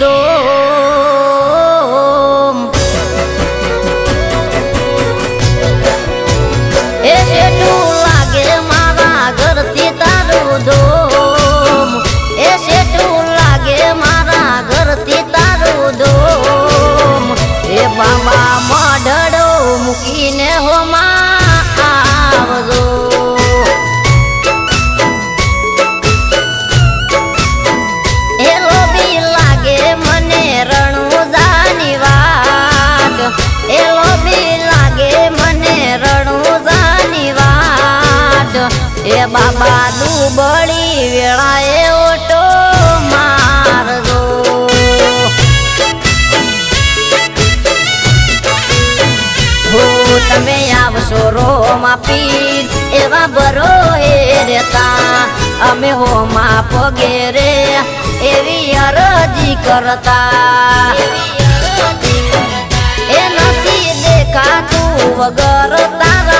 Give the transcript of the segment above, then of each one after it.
દોમ એ શેઠું લાગે મારા ઘરથી તારું દોમ એ શેઠું લાગે મારા ઘરથી તારું દોમ એ બાબા મઢડો મૂકીને હોમાં એ બાબા દુબળી વેળાએ ઓટો મારજો. હો, તમે આવશો રોમાં પીર, એવા બરો એ રેતા અમે હોમાં પગે રે એવી અરજી કરતા. એ નથી દેખાતું વગર તારા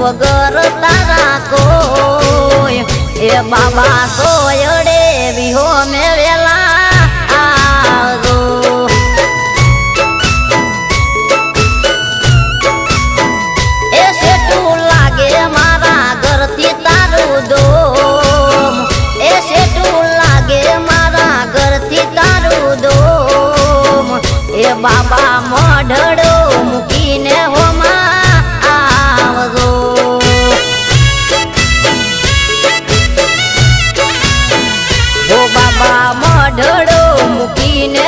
વગર તારા કોઈ. એ બાબા સોયડે વિહો મે વેલા એ શેઠું લાગે મારા ઘરથી તારું દોમ. એ શેઠું લાગે મારા ઘરથી તારું દોમ. એ બાબા મઢડો બાબા મઢડો મૂકીને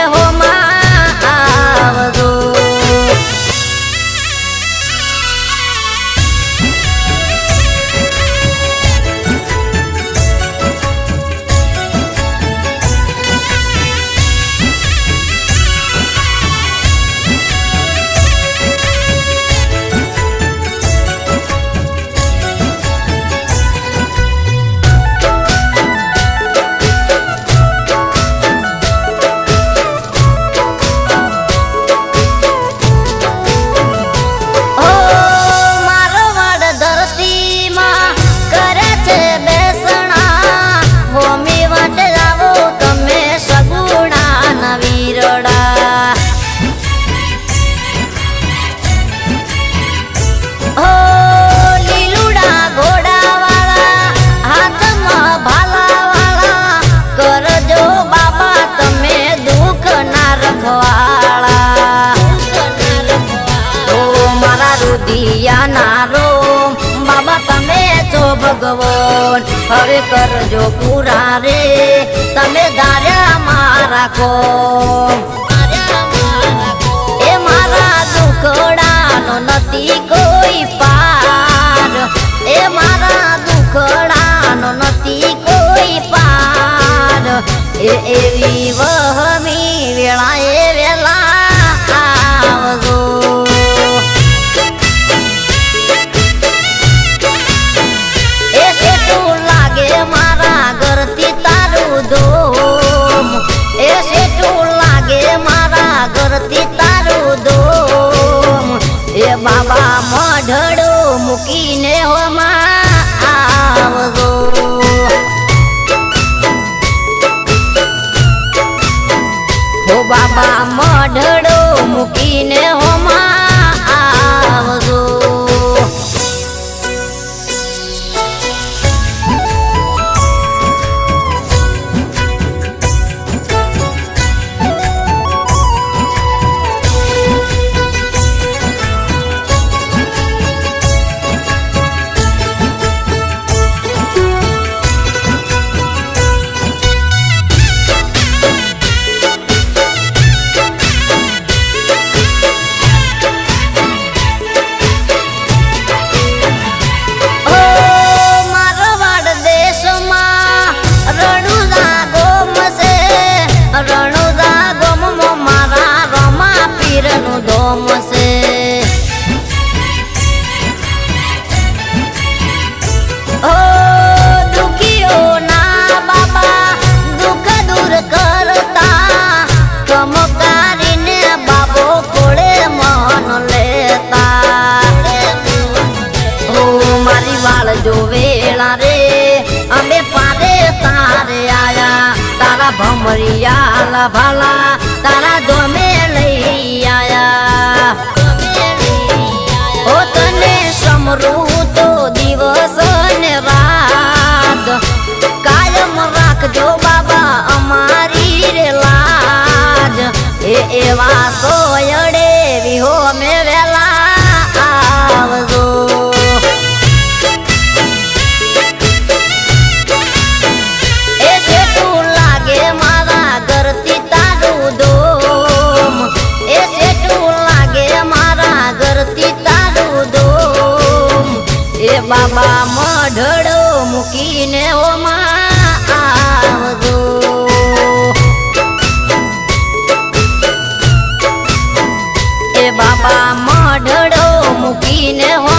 ભગવાન હવે કરજો પૂરા રે તમે ધાર્યા મારા કો એ મારા દુખડાનો નથી કોઈ પાર મૂકીને હોમાં આવજો. બાબા મઢડો મૂકીને હોમાં ભમરિયા ભાલા તારા દોમે લઈ આયા. ઓ તને સમરું બાબા મઢડો મૂકીને ઓમાં આવજો. એ બાબા મઢડો મૂકીને હો